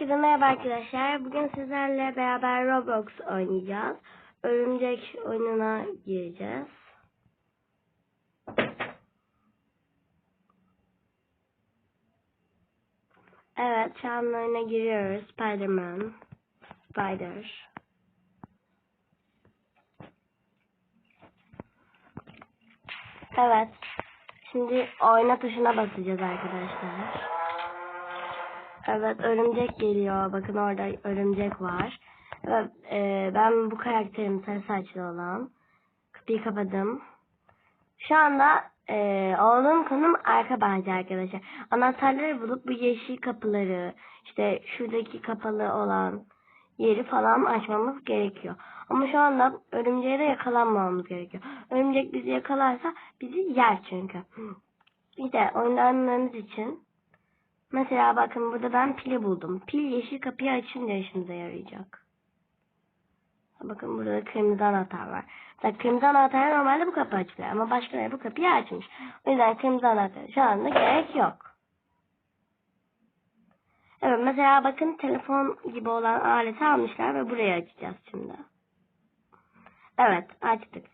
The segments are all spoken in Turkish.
Herkese merhaba arkadaşlar. Bugün sizlerle beraber Roblox oynayacağız. Örümcek oyununa gireceğiz. Evet, şu an oyuna giriyoruz. Spider-Man. Spider. Evet. Şimdi oyna tuşuna basacağız arkadaşlar. Evet örümcek geliyor. Bakın orada örümcek var. Evet, e, ben bu karakterim sarı saçlı olan. Kapıyı kapadım. Şu anda e, olduğum konum arka bahçe arkadaşlar. Anahtarları bulup bu yeşil kapıları işte şuradaki kapalı olan yeri falan açmamız gerekiyor. Ama şu anda örümceğe de yakalanmamamız gerekiyor. Örümcek bizi yakalarsa bizi yer çünkü. Bir de oynanmamız için Mesela bakın burada ben pili buldum. Pil yeşil kapıyı açınca işimize yarayacak. Bakın burada da kırmızı anahtar var. Mesela kırmızı anahtar normalde bu kapı açılıyor ama başkaları bu kapıyı açmış. O yüzden kırmızı anahtar şu anda gerek yok. Evet mesela bakın telefon gibi olan aleti almışlar ve burayı açacağız şimdi. Evet açtık.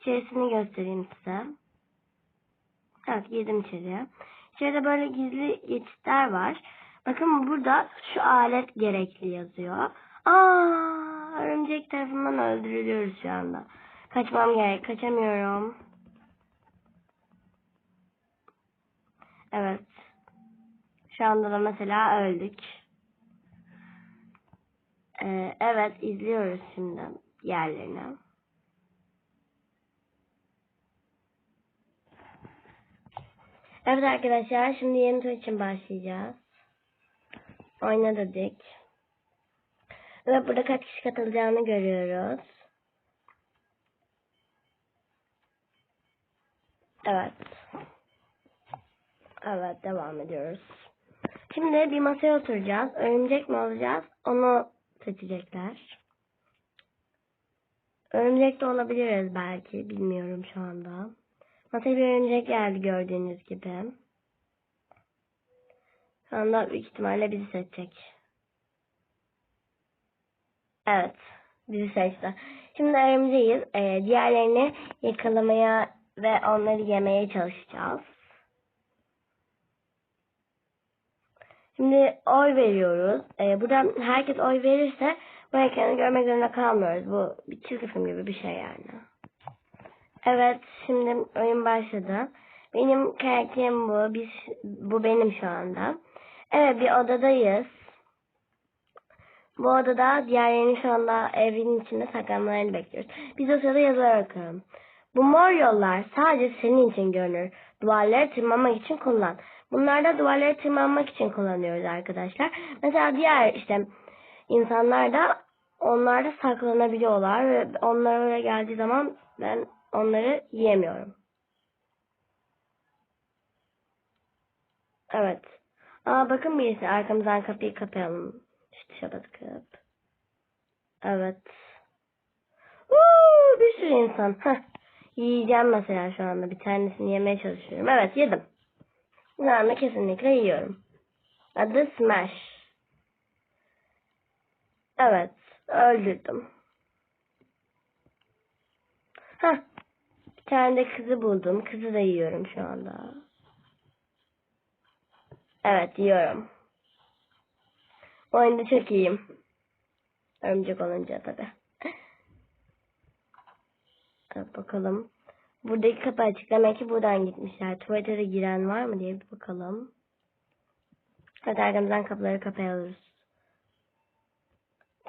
İçerisini göstereyim size. Evet girdim içeriye. İçeride böyle gizli geçitler var. Bakın burada şu alet gerekli yazıyor. Aa, örümcek tarafından öldürülüyoruz şu anda. Kaçmam gerek. Kaçamıyorum. Evet. Şu anda da mesela öldük. Ee, evet izliyoruz şimdi yerlerini. Evet arkadaşlar şimdi yeni tur için başlayacağız. Oyna dedik. Ve burada kaç kişi katılacağını görüyoruz. Evet. Evet devam ediyoruz. Şimdi bir masaya oturacağız. Örümcek mi olacağız? Onu seçecekler. Örümcek de olabiliriz belki. Bilmiyorum şu anda. Masaya bir örümcek geldi gördüğünüz gibi. Şu anda büyük ihtimalle bizi seçecek. Evet. Bizi seçti. Şimdi örümceğiz. Ee, diğerlerini yakalamaya ve onları yemeye çalışacağız. Şimdi oy veriyoruz. Ee, buradan herkes oy verirse bu ekranı görmek zorunda kalmıyoruz. Bu bir çizgi film gibi bir şey yani. Evet, şimdi oyun başladı. Benim karakterim bu. Biz, bu benim şu anda. Evet, bir odadayız. Bu odada diğerlerini şu anda evin içinde saklanmalarını bekliyoruz. Biz o sırada yazılar okuyorum. Bu mor yollar sadece senin için görünür. Duvarları tırmanmak için kullan. Bunlar da duvarları tırmanmak için kullanıyoruz arkadaşlar. Mesela diğer işte insanlar da onlar da saklanabiliyorlar ve onlar oraya geldiği zaman ben onları yiyemiyorum. Evet. Aa bakın birisi arkamızdan kapıyı kapayalım. İşte dışa bakıp. Evet. Uuu, bir sürü insan. Heh. Yiyeceğim mesela şu anda. Bir tanesini yemeye çalışıyorum. Evet yedim. Şu anda kesinlikle yiyorum. Adı Smash. Evet. Öldürdüm. Heh. Bir tane de kızı buldum. Kızı da yiyorum şu anda. Evet yiyorum. Oyunda çok iyiyim. Örümcek olunca tabi. Evet bakalım. Buradaki kapı açık. Demek ki buradan gitmişler. Tuvalete de giren var mı diye bir bakalım. Hadi arkamızdan kapıları kapayalım.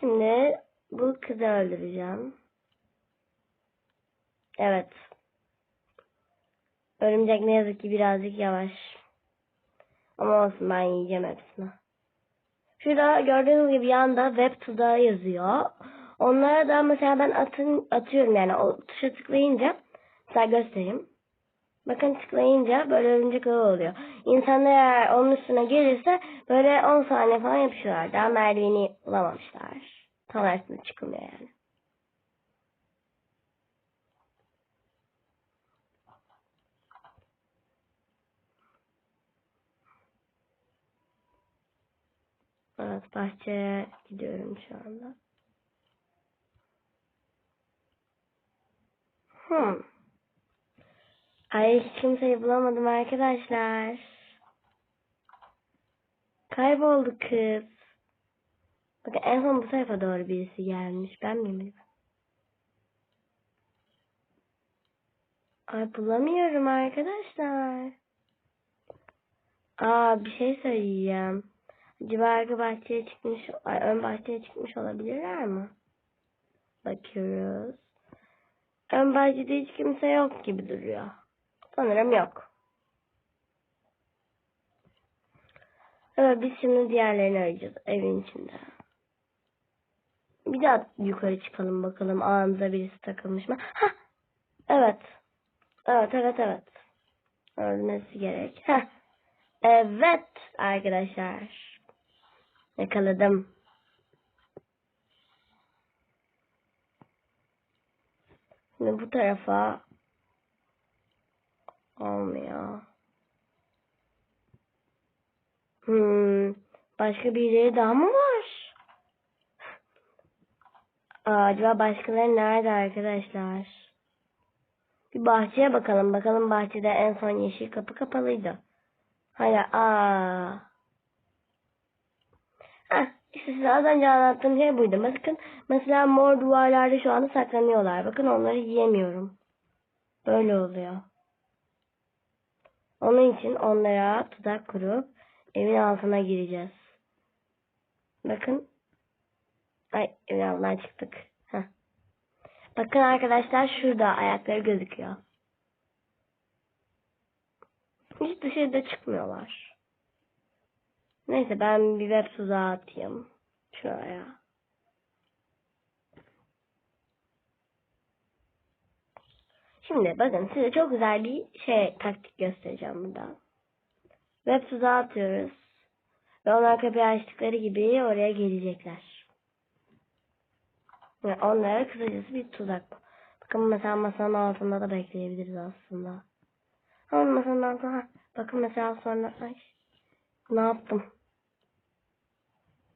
Şimdi bu kızı öldüreceğim. Evet. Örümcek ne yazık ki birazcık yavaş. Ama olsun ben yiyeceğim hepsini. Şurada gördüğünüz gibi yanda web tuzağı yazıyor. Onlara da mesela ben atın, atıyorum yani o tuşa tıklayınca mesela göstereyim. Bakın tıklayınca böyle örümcek ağı oluyor. İnsanlar eğer onun üstüne gelirse böyle 10 saniye falan yapışıyorlar. Daha merdiveni bulamamışlar. Tam üstüne çıkılmıyor yani. Bahçeye gidiyorum şu anda. Hmm. Ay hiç kimseyi bulamadım arkadaşlar. Kayboldu kız. Bakın en son bu tarafa doğru birisi gelmiş. Ben miyim? Ay bulamıyorum arkadaşlar. Aa bir şey söyleyeceğim. Acaba bahçeye çıkmış, ay, ön bahçeye çıkmış olabilirler mi? Bakıyoruz. Ön bahçede hiç kimse yok gibi duruyor. Sanırım yok. Evet biz şimdi diğerlerini arayacağız evin içinde. Bir daha yukarı çıkalım bakalım ağımıza birisi takılmış mı? Hah! Evet. Evet evet evet. Ölmesi gerek. Heh. Evet arkadaşlar. Yakaladım. Şimdi bu tarafa olmuyor. Hmm, başka birileri daha mı var? Aa, acaba başkaları nerede arkadaşlar? Bir bahçeye bakalım. Bakalım bahçede en son yeşil kapı kapalıydı. Hayır. Aa. İşte size az önce anlattığım şey buydu. Bakın mesela mor duvarlarda şu anda saklanıyorlar. Bakın onları yiyemiyorum. Böyle oluyor. Onun için onlara tuzak kurup evin altına gireceğiz. Bakın. Ay evin altından çıktık. Heh. Bakın arkadaşlar şurada ayakları gözüküyor. Hiç dışarıda çıkmıyorlar. Neyse ben bir web tuzağı atayım. Şuraya. Şimdi bakın size çok güzel bir şey taktik göstereceğim burada. Web tuzağı atıyoruz. Ve onlar kapıyı açtıkları gibi oraya gelecekler. Ve onlara kısacası bir tuzak. Bakın mesela masanın altında da bekleyebiliriz aslında. Ama masanın altında bakın mesela sonra ay ne yaptım?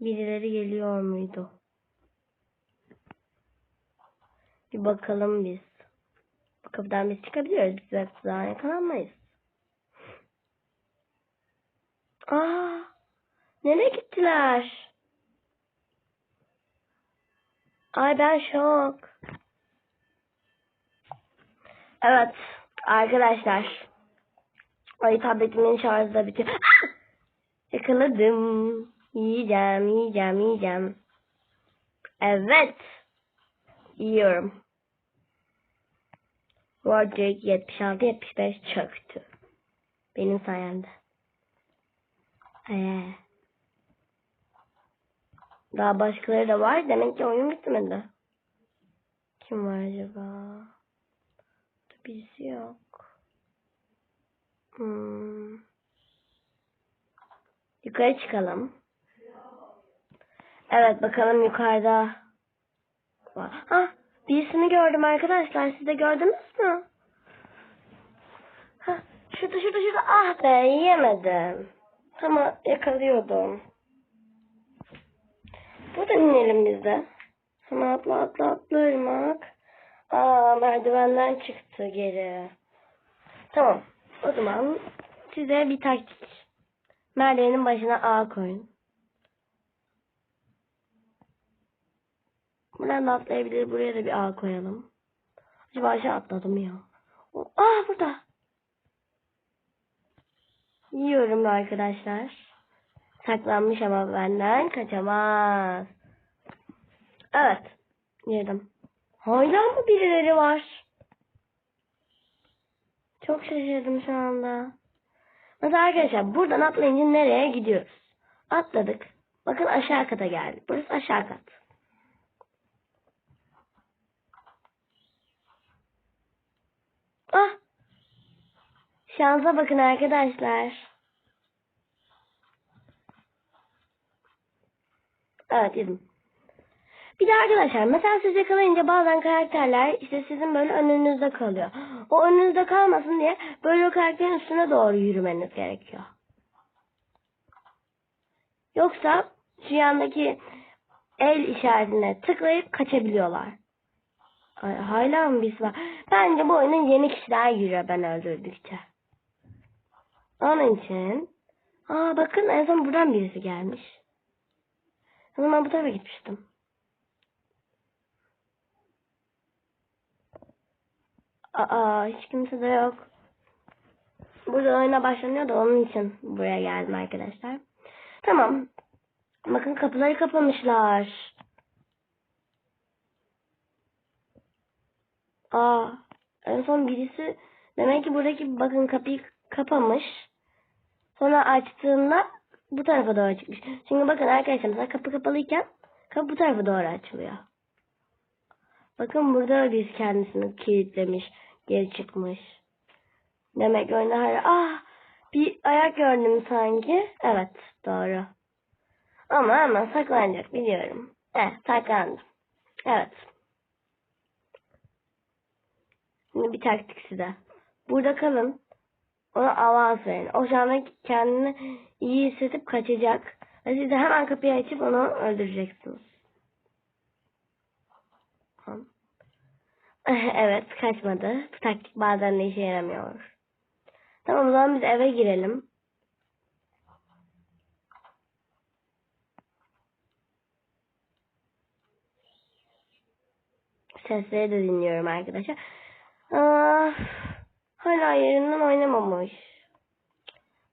Birileri geliyor muydu? Bir bakalım biz. Bu kapıdan biz çıkabiliyoruz. Biz tuzağına yakalanmayız. Aa, nereye gittiler? Ay ben şok. Evet arkadaşlar. Ay tabletimin şarjı da bitiyor. Yakaladım. Yiyeceğim, yiyeceğim, yiyeceğim. Evet. Yiyorum. Wardrake 76-75 çöktü. Benim sayemde. Ee. Daha başkaları da var. Demek ki oyun bitmedi. Kim var acaba? Birisi yok. Hmm. Yukarı çıkalım. Evet bakalım yukarıda. Ha birisini gördüm arkadaşlar. Siz de gördünüz mü? Ha, şurada şurada şurada. Ah be yiyemedim. Ama yakalıyordum. Buradan inelim biz de. Sana atla atla atla ırmak. Aa merdivenden çıktı geri. Tamam. O zaman size bir taktik. Merdivenin başına ağ koyun. Buradan da atlayabilir. Buraya da bir ağ koyalım. Acaba aşağı atladım ya. Aa burada. Yiyorum arkadaşlar. Saklanmış ama benden kaçamaz. Evet. Yedim. Hala mı birileri var? Çok şaşırdım şu anda. Mesela arkadaşlar buradan atlayınca nereye gidiyoruz? Atladık. Bakın aşağı kata geldik. Burası aşağı kat. Ah! Şansa bakın arkadaşlar. Evet yedim. Bir de arkadaşlar mesela siz yakalayınca bazen karakterler işte sizin böyle önünüzde kalıyor. O önünüzde kalmasın diye böyle o karakterin üstüne doğru yürümeniz gerekiyor. Yoksa şu yandaki el işaretine tıklayıp kaçabiliyorlar. Ay, hala mı biz var? Bence bu oyunun yeni kişiler giriyor ben öldürdükçe. Onun için Aa bakın en son buradan birisi gelmiş. O zaman bu tarafa gitmiştim. Aa hiç kimse de yok. Burada oyuna başlanıyor da onun için buraya geldim arkadaşlar. Tamam. Bakın kapıları kapamışlar. Aa, en son birisi demek ki buradaki bakın kapıyı kapamış. Sonra açtığında bu tarafa doğru çıkmış. Çünkü bakın arkadaşlar mesela kapı kapalıyken kapı bu tarafa doğru açılıyor. Bakın burada birisi kendisini kilitlemiş, geri çıkmış. Demek oyunda hala ah bir ayak gördüm sanki. Evet doğru. Ama ama saklanacak biliyorum. Evet saklandım. Evet. Şimdi bir taktik size. Burada kalın. Ona avans verin. O şu anda kendini iyi hissedip kaçacak. Ve siz de hemen kapıyı açıp onu öldüreceksiniz. Tamam. Evet kaçmadı. Bu taktik bazen de işe yaramıyor. Tamam o zaman biz eve girelim. Sesleri de dinliyorum arkadaşlar. Aa, hala yerinden oynamamış.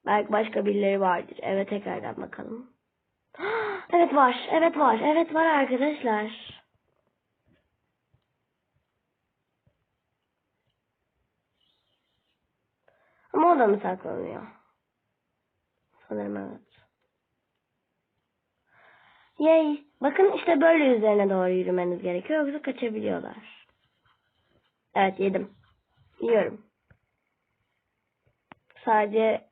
Belki başka birileri vardır. Eve tekrardan bakalım. Evet var. Evet var. Evet var arkadaşlar. Ama o da mı saklanıyor? Sanırım evet. Yay. Bakın işte böyle üzerine doğru yürümeniz gerekiyor. Yoksa kaçabiliyorlar. Evet yedim. Yiyorum. Sadece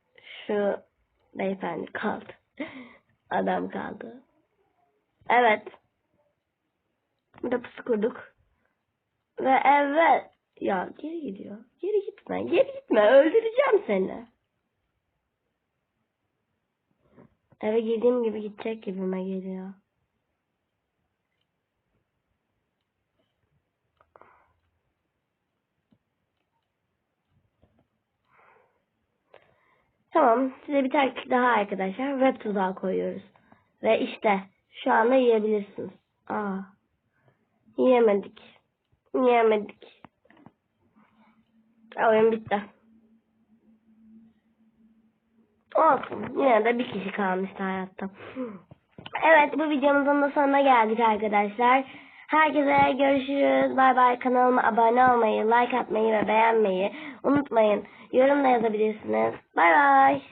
şu beyefendi kaldı. Adam kaldı. Evet. Burada pusu kurduk. Ve evet. Ya geri gidiyor. Geri gitme. Geri gitme. Öldüreceğim seni. Eve girdiğim gibi gidecek gibime geliyor. Tamam. Size bir taktik daha arkadaşlar. Web tuzağı koyuyoruz. Ve işte şu anda yiyebilirsiniz. Aa. Yiyemedik. Yiyemedik. Oyun bitti. Olsun. Yine de bir kişi kalmıştı hayatta. Evet bu videomuzun da sonuna geldik arkadaşlar. Herkese görüşürüz. Bay bay. Kanalıma abone olmayı, like atmayı ve beğenmeyi unutmayın. Yorum da yazabilirsiniz. Bay bay.